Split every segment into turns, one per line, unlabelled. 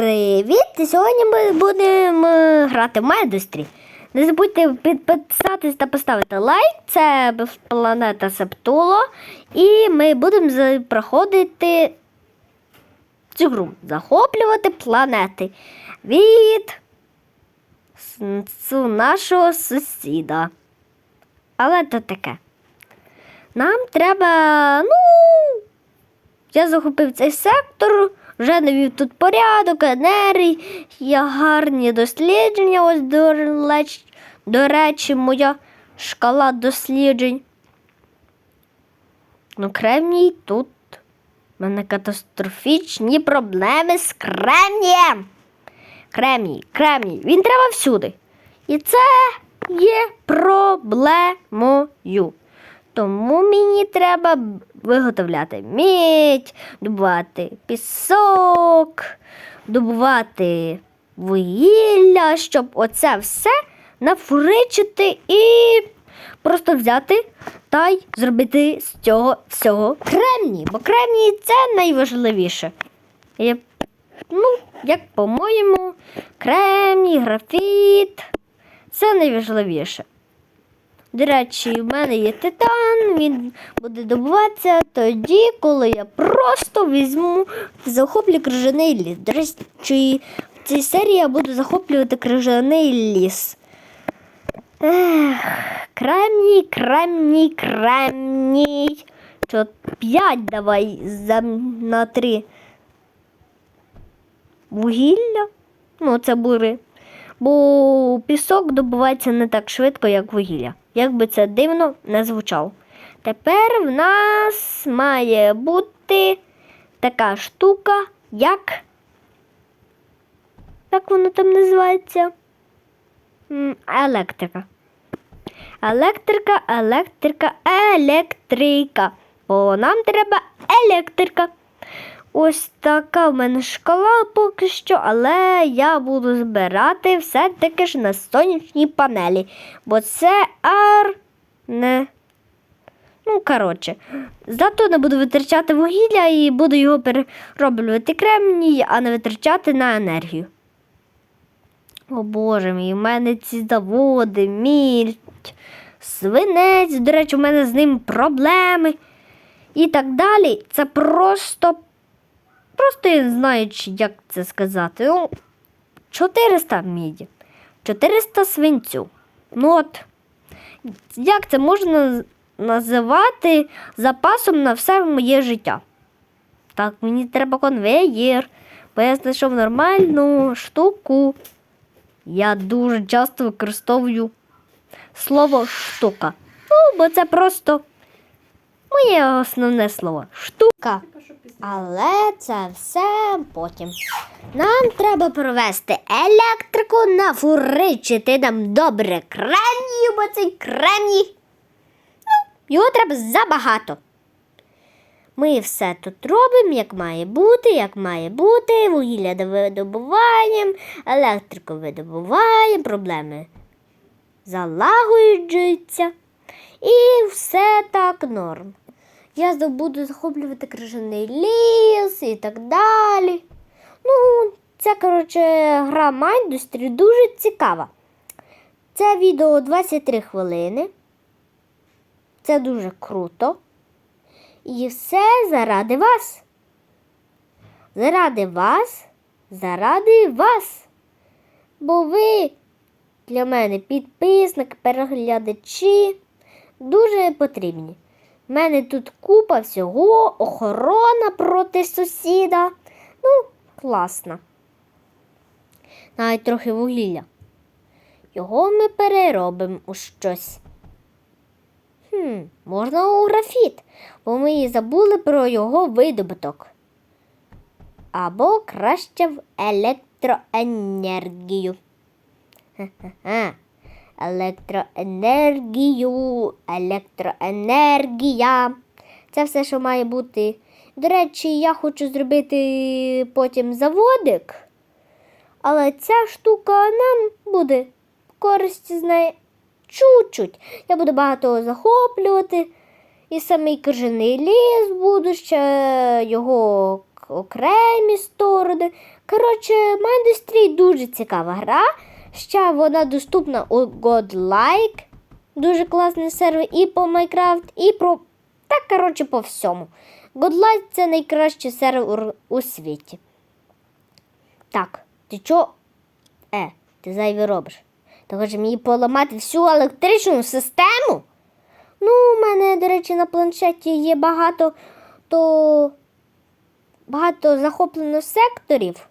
Привіт! Сьогодні ми будемо грати в Майндустрі. Не забудьте підписатись та поставити лайк. Це планета Септуло. І ми будемо проходити цю гру. Захоплювати планети від нашого сусіда. Але то таке. Нам треба, ну, я захопив цей сектор, вже навів тут порядок, енергії, є гарні дослідження. Ось до, леч- до речі, моя шкала досліджень. Ну, кремній тут. У мене катастрофічні проблеми з кремнієм. Кремній, кремній, він треба всюди. І це є проблемою. Тому мені треба виготовляти мідь, добувати пісок, добувати вугілля, щоб оце все нафуричити і просто взяти та й зробити з цього всього кремній. Бо кремній це найважливіше. Ну, як по-моєму, кремній, графіт це найважливіше. До речі, в мене є титан, він буде добуватися тоді, коли я просто візьму захоплю крижаний ліс. До речі, в цій серії я буду захоплювати крижаний ліс. Кремній, кремній, кремній. Що, п'ять давай на три. Вугілля? Ну, це бури. Бо пісок добувається не так швидко, як вугілля. Як би це дивно не звучало. Тепер в нас має бути така штука, як. Як воно там називається? Електрика. Електрика, електрика, електрика. Бо нам треба електрика. Ось така в мене шкала поки що, але я буду збирати все-таки ж на сонячній панелі. Бо це ар не. Ну, коротше, зато не буду витрачати вугілля і буду його перероблювати кремній, а не витрачати на енергію. О Боже мій, у мене ці заводи, мідь, свинець, до речі, у мене з ним проблеми і так далі. Це просто Просто не знаю, як це сказати. Ну, 400 міді, 400 свинцю. Ну от, як це можна називати запасом на все моє життя? Так, мені треба конвеєр, бо я знайшов нормальну штуку. Я дуже часто використовую слово штука. Ну, бо це просто моє основне слово штука. Але це все потім. Нам треба провести електрику, нафуричити нам добре кремнію, бо цей кремній. Ну, його треба забагато. Ми все тут робимо, як має бути, як має бути. Вугілля видобуваємо, електрику видобуваємо, проблеми залагоджуються. І все так норм. Я буду захоплювати крижаний ліс і так далі. Ну, це, коротше, гра Майндустрі дуже цікава. Це відео 23 хвилини. Це дуже круто. І все заради вас. Заради вас, заради вас. Бо ви для мене підписники, переглядачі дуже потрібні. У мене тут купа всього, охорона проти сусіда. Ну, класно. Навіть трохи вугілля. Його ми переробимо у щось. Хм, можна у графіт, бо ми і забули про його видобуток. Або краще в електроенергію. Ха-ха-ха. Електроенергію, електроенергія. Це все, що має бути. До речі, я хочу зробити потім заводик, але ця штука нам буде користі з неї чуть-чуть. Я буду багато захоплювати. І самий крижаний ліс буду ще його окремі сторони, Коротше, Mindustry дуже цікава гра. Ще вона доступна у Godlike. Дуже класний сервер і по Minecraft, і про. Так, коротше, по всьому. Godlike це найкращий сервер у світі. Так, ти чо? Е, ти зайві робиш. Ти хочеш мені поламати всю електричну систему? Ну, у мене, до речі, на планшеті є багато то багато захоплено секторів.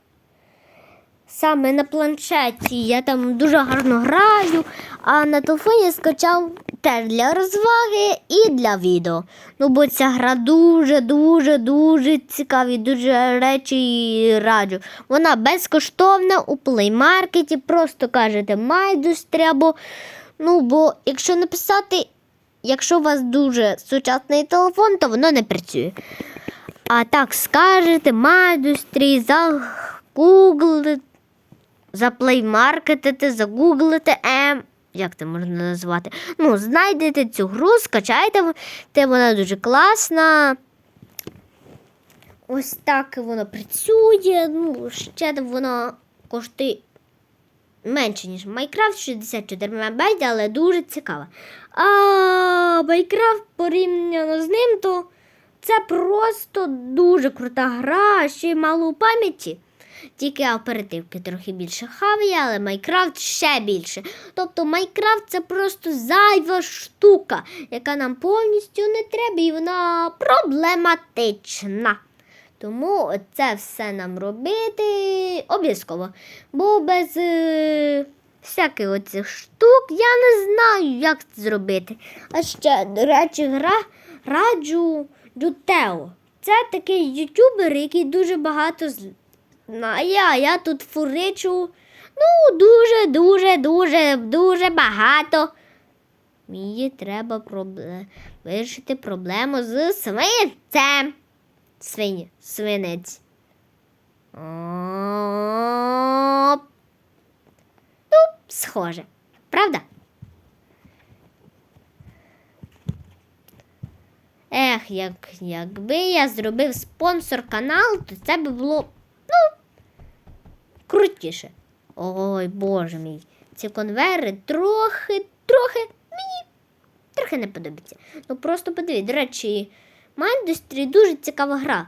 Саме на планшеті я там дуже гарно граю, а на телефоні скачав теж для розваги і для відео. Ну, бо ця гра дуже, дуже, дуже цікаві, дуже речі раджу. Вона безкоштовна у плеймаркеті, просто кажете майдустрі або. Ну, бо якщо написати, якщо у вас дуже сучасний телефон, то воно не працює. А так скажете, майдустрі, загуглите, заплеймаркетите, загуглите, ем, як це можна назвати? Ну, знайдете цю гру, скачайте, те вона дуже класна. Ось так воно працює. Ну, ще воно коштує менше, ніж Майнкрафт, 64 МБ, але дуже цікаво. А Майнкрафт порівняно з ним, то це просто дуже крута гра, ще й мало у пам'яті. Тільки оперативки трохи більше хаває, але Майнкрафт ще більше. Тобто Майнкрафт це просто зайва штука, яка нам повністю не треба, і вона проблематична. Тому це все нам робити обов'язково. Бо без е, всяких оцих штук я не знаю, як це зробити. А ще, до речі, гра раджу Дютео. Це такий ютубер, який дуже багато а я тут фуричу. Ну, дуже, дуже, багато. Мені треба пробле... вирішити проблему з свинцем. Свині, свинець. Оп. Ну, схоже. Правда? Ех, як, якби я зробив спонсор каналу, то це би було, ну, крутіше. Ой, боже мій. Ці конвейери трохи, трохи мені трохи не подобається. Ну просто подивіться, до речі, Майндустрі дуже цікава гра.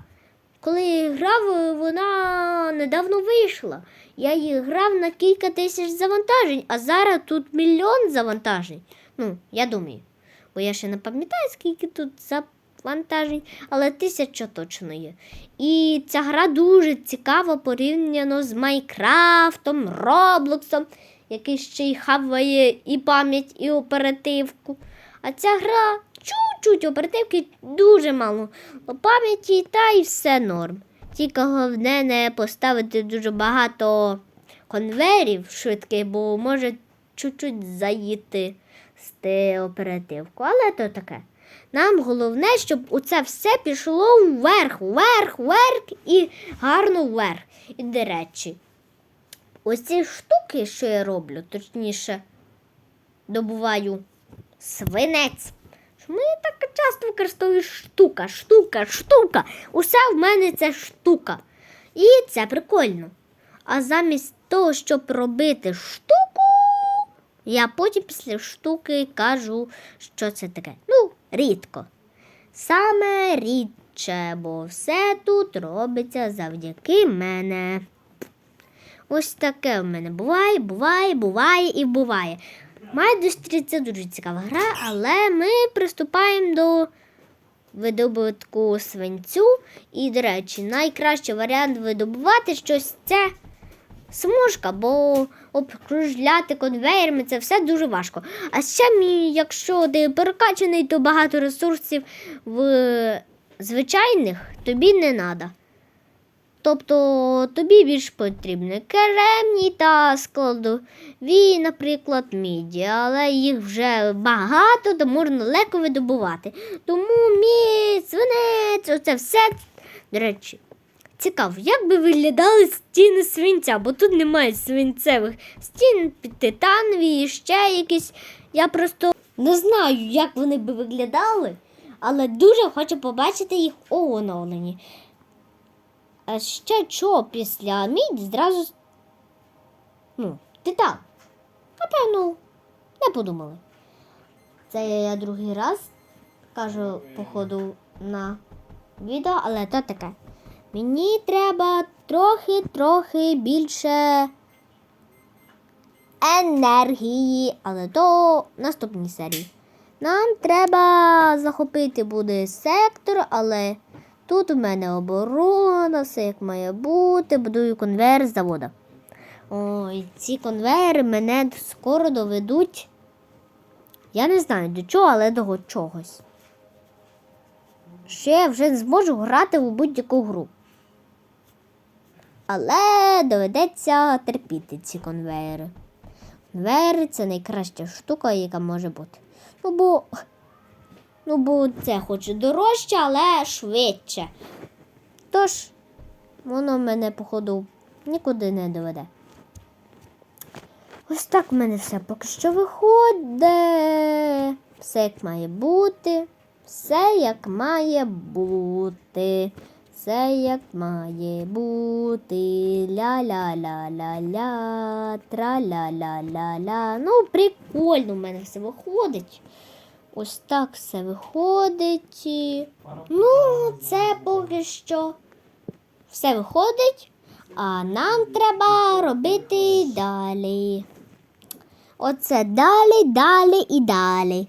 Коли я її грав, вона недавно вийшла. Я її грав на кілька тисяч завантажень, а зараз тут мільйон завантажень. Ну, я думаю. Бо я ще не пам'ятаю, скільки тут завантажень, але тисяча точно є. І ця гра дуже цікава порівняно з Майнкрафтом, Роблоксом, який ще й хаває і пам'ять, і оперативку. А ця гра чуть-чуть оперативки дуже мало пам'яті та й все норм. Тільки головне не поставити дуже багато конвейерів швидких, бо може чуть-чуть заїти з оперативку. Але то таке. Нам головне, щоб оце все пішло вверх, вверх, вверх і гарно вверх. І, до речі, ось ці штуки, що я роблю, точніше, добуваю свинець. Ми так часто використовуємо штука, штука, штука. Усе в мене це штука. І це прикольно. А замість того, щоб робити штуку, я потім після штуки кажу, що це таке. Ну, рідко. Саме рідче, бо все тут робиться завдяки мене. Ось таке в мене буває, буває, буває і буває. Майдустрі це дуже цікава гра, але ми приступаємо до видобутку свинцю. І, до речі, найкращий варіант видобувати щось це смужка, бо обкружляти конвейерами це все дуже важко. А ще, якщо ти перекачаний, то багато ресурсів в звичайних тобі не треба. Тобто тобі більш потрібні керемні та складові, наприклад, міді, але їх вже багато, то можна легко видобувати. Тому мій свинець, оце все. До речі, цікаво, як би виглядали стіни свинця, бо тут немає свинцевих стін, титанові і ще якісь. Я просто не знаю, як вони би виглядали, але дуже хочу побачити їх у оновленні. А ще чого після мідь зразу. Ну, титан. Напевно, не подумали. Це я другий раз кажу, походу, на відео, але то таке. Мені треба трохи-трохи більше енергії, але то в наступній серії. Нам треба захопити буде сектор, але тут у мене оборона, все як має бути, будую конвейер з завода. Ой, ці конвейери мене скоро доведуть. Я не знаю до чого, але до чогось. Ще я вже не зможу грати у будь-яку гру. Але доведеться терпіти ці конвейери. Конвейери це найкраща штука, яка може бути. Ну, бо, ну, бо це хоч і дорожче, але швидше. Тож, воно мене, походу, нікуди не доведе. Ось так в мене все поки що виходить. Все як має бути. Все як має бути. Все як має бути. Ля-ля-ля-ля-ля. Тра-ля-ля-ля-ля. Ну, прикольно в мене все виходить. Ось так все виходить. Ну, це поки що все виходить. А нам треба робити далі. Оце далі, далі і далі.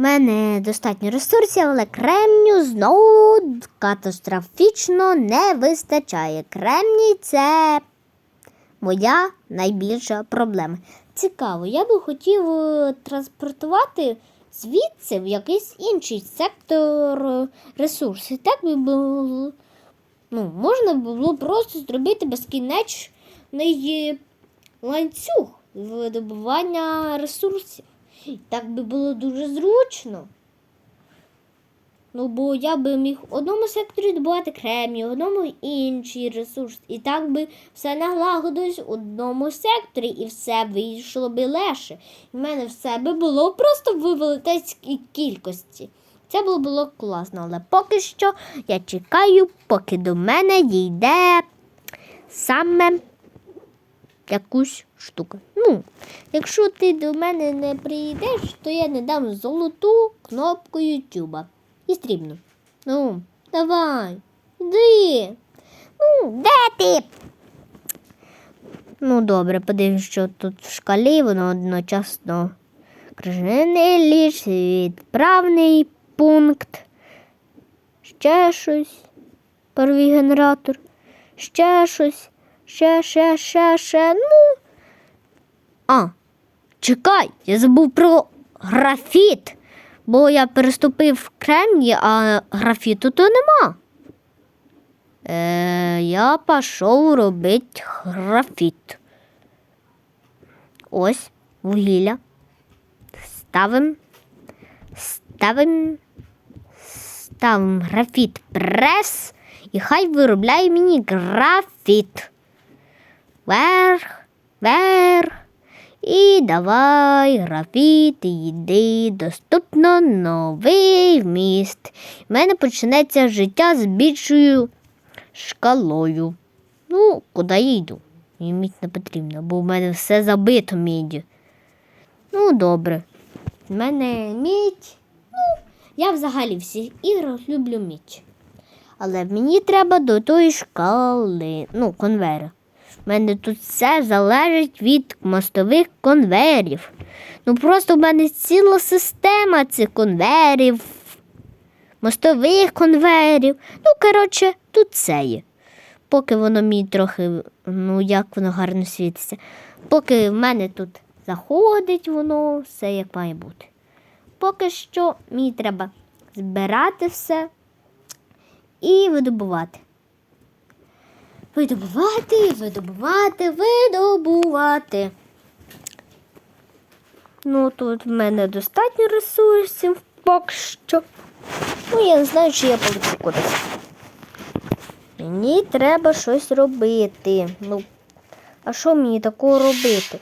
У мене достатньо ресурсів, але кремню знову катастрофічно не вистачає. Кремній це моя найбільша проблема. Цікаво, я би хотів е, транспортувати звідси в якийсь інший сектор е, ресурсів. Так би було. Ну, можна було просто зробити безкінечний ланцюг видобування ресурсів. Так би було дуже зручно. Ну, бо я би міг в одному секторі добувати кремній, в одному інший ресурс. І так би все налагодилось в одному секторі, і все вийшло би легше. І в мене все би було просто в велетенській кількості. Це було, було класно, але поки що я чекаю, поки до мене дійде саме якусь штуку. Ну, якщо ти до мене не прийдеш, то я не дам золоту кнопку Ютуба. І стрібну. Ну, давай, йди. Ну, де ти? Ну, добре, подивимось, що тут в шкалі, воно одночасно крижаний ліж, відправний пункт. Ще щось. Первий генератор. Ще щось. Ще, ще, ще, ще. Ну. А, чекай, я забув про графіт. Бо я переступив в кремні, а графіту то нема. Е, я пішов робити графіт. Ось вугілля. Ставим. Ставим. Ставим графіт прес. І хай виробляє мені графіт. Вверх, вверх. І давай графіт, йди, доступно новий вміст. У мене почнеться життя з більшою шкалою. Ну, куди я йду? Мені мідь не потрібно, бо в мене все забито міддю. Ну, добре. У мене мідь. Ну, я взагалі в всіх іграх люблю мідь. Але мені треба до тої шкали, ну, конвейера. Мене тут все залежить від мостових конвейерів. Ну просто в мене ціла система цих конвейерів, мостових конвейерів. Ну, коротше, тут це є. Поки воно мені трохи, ну як воно гарно світиться. Поки в мене тут заходить воно, все як має бути. Поки що мені треба збирати все і видобувати. Видобувати, видобувати, видобувати. Ну, тут в мене достатньо ресурсів поки що. Ну, я не знаю, чи я полечу кудись. Мені треба щось робити. Ну, а що мені такого робити?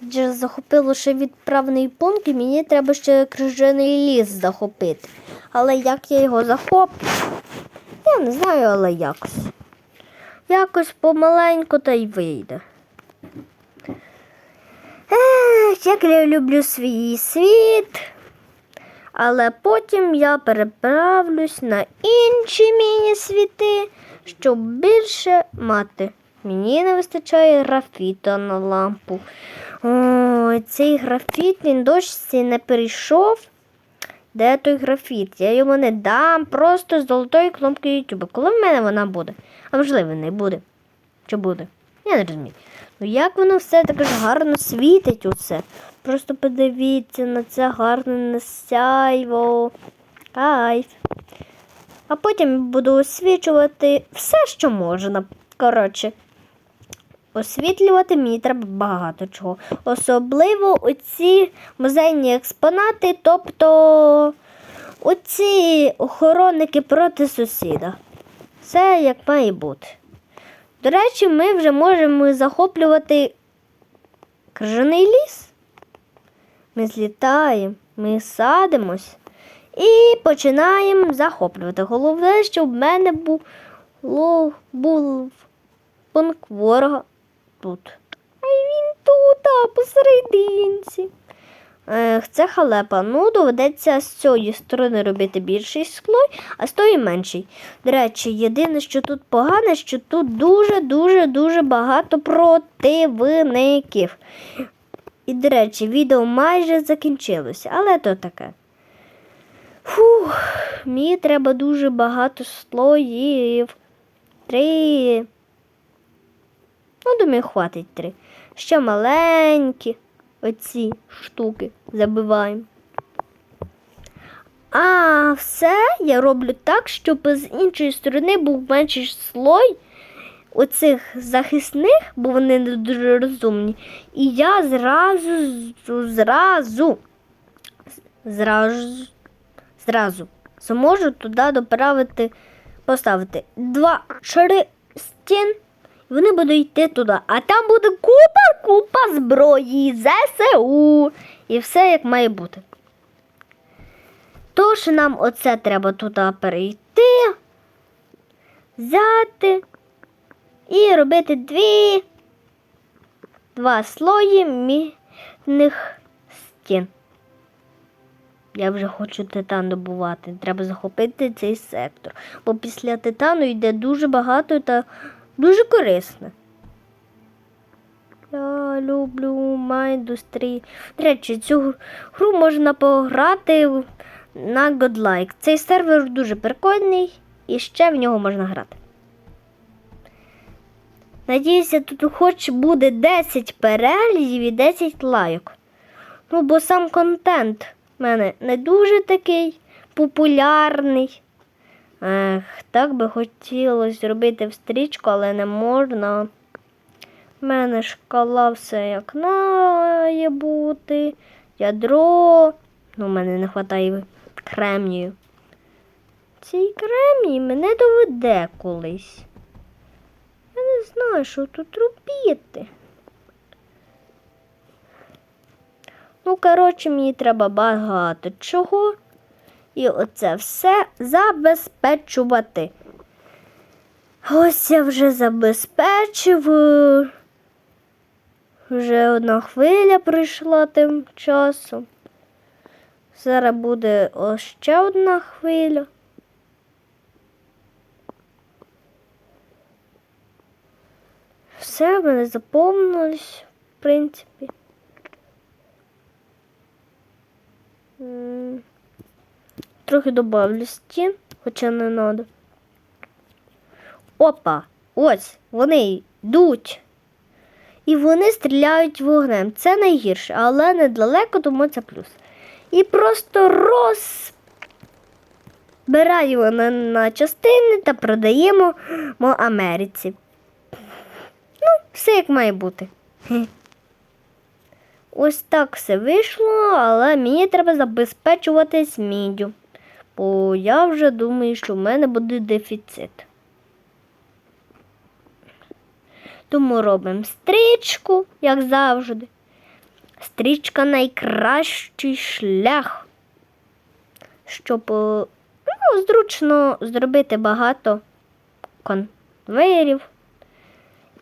Я захопив лише відправний пункт, і мені треба ще крижаний ліс захопити. Але як я його захоплю? Я не знаю, але якось. Якось помаленьку та й вийде. Ех, як я люблю свій світ. Але потім я переправлюсь на інші міні-світи, щоб більше мати. Мені не вистачає графіта на лампу. Ой, цей графіт він дощці не перейшов. Де той графіт? Я йому не дам просто з золотої кнопки Ютуба. Коли в мене вона буде? А можливо, не буде. Чи буде? Я не розумію. Ну як воно все так ж гарно світить усе. Просто подивіться на це гарне сяйво. Кайф. А потім буду освічувати все, що можна. Коротше, освітлювати мені треба багато чого. Особливо оці музейні експонати, тобто оці охоронники проти сусіда. Все як має бути. До речі, ми вже можемо захоплювати крижаний ліс. Ми злітаємо, ми садимось і починаємо захоплювати. Головне, щоб в мене був, ло- був пункт ворога тут. А він тут, а посерединці. Це халепа. Ну, доведеться з цієї сторони робити більший слой, а з тої менший. До речі, єдине, що тут погане, що тут дуже-дуже дуже багато противників. І, до речі, відео майже закінчилося, але то таке. Фух, мені треба дуже багато слоїв. Три. Ну, думаю, хватить три. Ще маленькі оці штуки забиваємо. А все я роблю так, щоб з іншої сторони був менший слой оцих захисних, бо вони не дуже розумні. І я зразу, зразу, зразу, зразу зможу туди доправити, поставити два шари стін. Вони будуть йти туди, а там буде купа, купа зброї, ЗСУ і все як має бути. Тож нам оце треба туди перейти, взяти і робити дві, два слої мідних стін. Я вже хочу титан добувати. Треба захопити цей сектор. Бо після титану йде дуже багато та дуже корисне. Я люблю майндустрі. До речі, цю гру можна пограти на Godlike. Цей сервер дуже прикольний і ще в нього можна грати. Надіюся, тут хоч буде 10 переглядів і 10 лайок. Ну, бо сам контент в мене не дуже такий популярний. Ех, так би хотілося зробити в стрічку, але не можна. У мене шкала все як має бути. Ядро. Ну, в мене не вистачає кремнію. Цей кремній мене доведе колись. Я не знаю, що тут робити. Ну, коротше, мені треба багато чого. І оце все забезпечувати. Ось я вже забезпечив. Вже одна хвиля прийшла тим часом. Зараз буде ось ще одна хвиля. Все в мене заповнилось, в принципі. Трохи добавлю стін, хоча не треба. Опа! Ось вони йдуть. І вони стріляють вогнем. Це найгірше, але недалеко, тому це плюс. І просто розбираємо на, на частини та продаємо мо Америці. Ну, все як має бути. Ось так все вийшло, але мені треба забезпечуватись міддю. Бо я вже думаю, що в мене буде дефіцит. Тому робимо стрічку, як завжди. Стрічка найкращий шлях, щоб Ну, зручно зробити багато конвейерів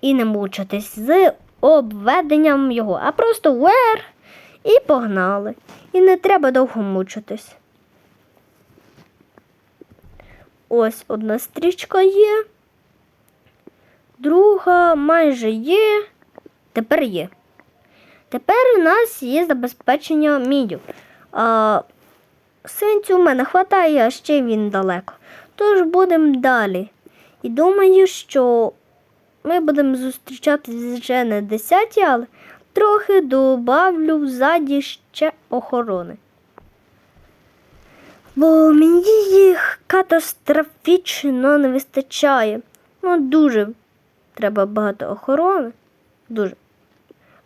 і не мучитись з обведенням його, а просто вверх і погнали. І не треба довго мучитись. Ось одна стрічка є, друга майже є, тепер є. Тепер у нас є забезпечення мідю. А синцю в мене хватає, а ще він далеко. Тож будемо далі. І думаю, що ми будемо зустрічатися вже не 10, але трохи добавлю ззаді ще охорони. Бо мені їх катастрофічно не вистачає. Ну, дуже треба багато охорони. Дуже.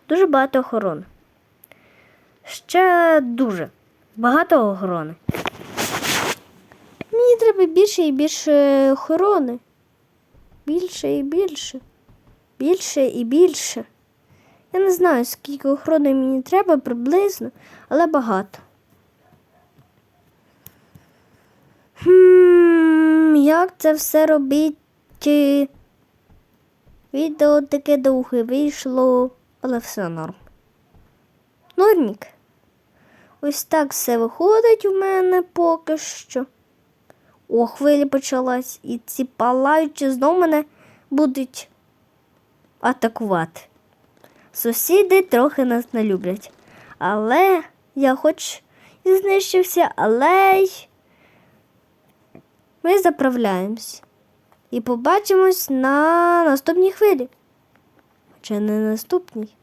Дуже багато охорони. Ще дуже багато охорони. Мені треба більше і більше охорони. Більше і більше. Більше і більше. Я не знаю, скільки охорони мені треба приблизно, але багато. Хм, як це все робити? Відео таке довге вийшло, але все норм. Нормік. Ось так все виходить у мене поки що. О, хвилі почалась, і ці палаючі знов мене будуть атакувати. Сусіди трохи нас не люблять. Але я хоч і знищився, але й ми заправляємось. І побачимось на наступній хвилі. Хоча не наступній,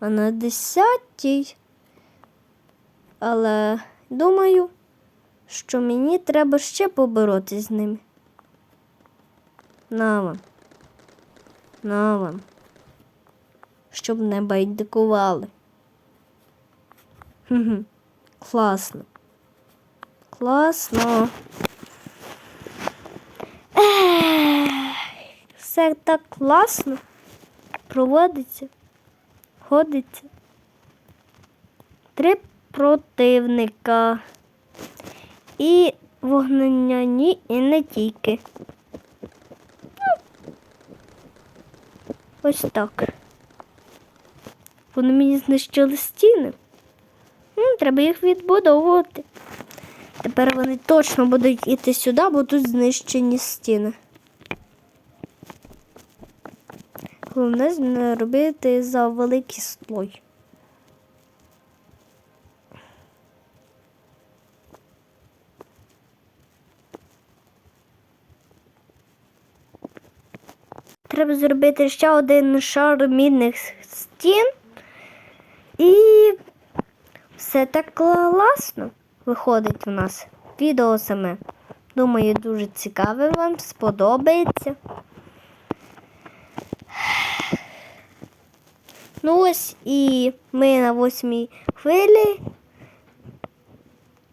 а на десятій. Але думаю, що мені треба ще поборотись з ними. На вам. На вам. Щоб не байдикували. Класно. Класно. Ех, Все так класно проводиться, ходиться. Три противника. І вогняні, і не тільки. Ну, Ось так. Вони мені знищили стіни. М, Треба їх відбудовувати. Тепер вони точно будуть йти сюди, бо тут знищені стіни. Головне не робити за великий слой. Треба зробити ще один шар мідних стін. І все так класно виходить у нас відео саме. Думаю, дуже цікаве вам сподобається. Ну ось і ми на восьмій хвилі.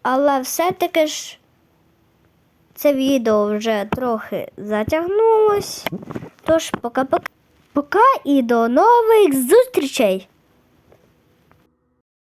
Але все-таки ж це відео вже трохи затягнулось. Тож пока-пока. Пока і до нових зустрічей!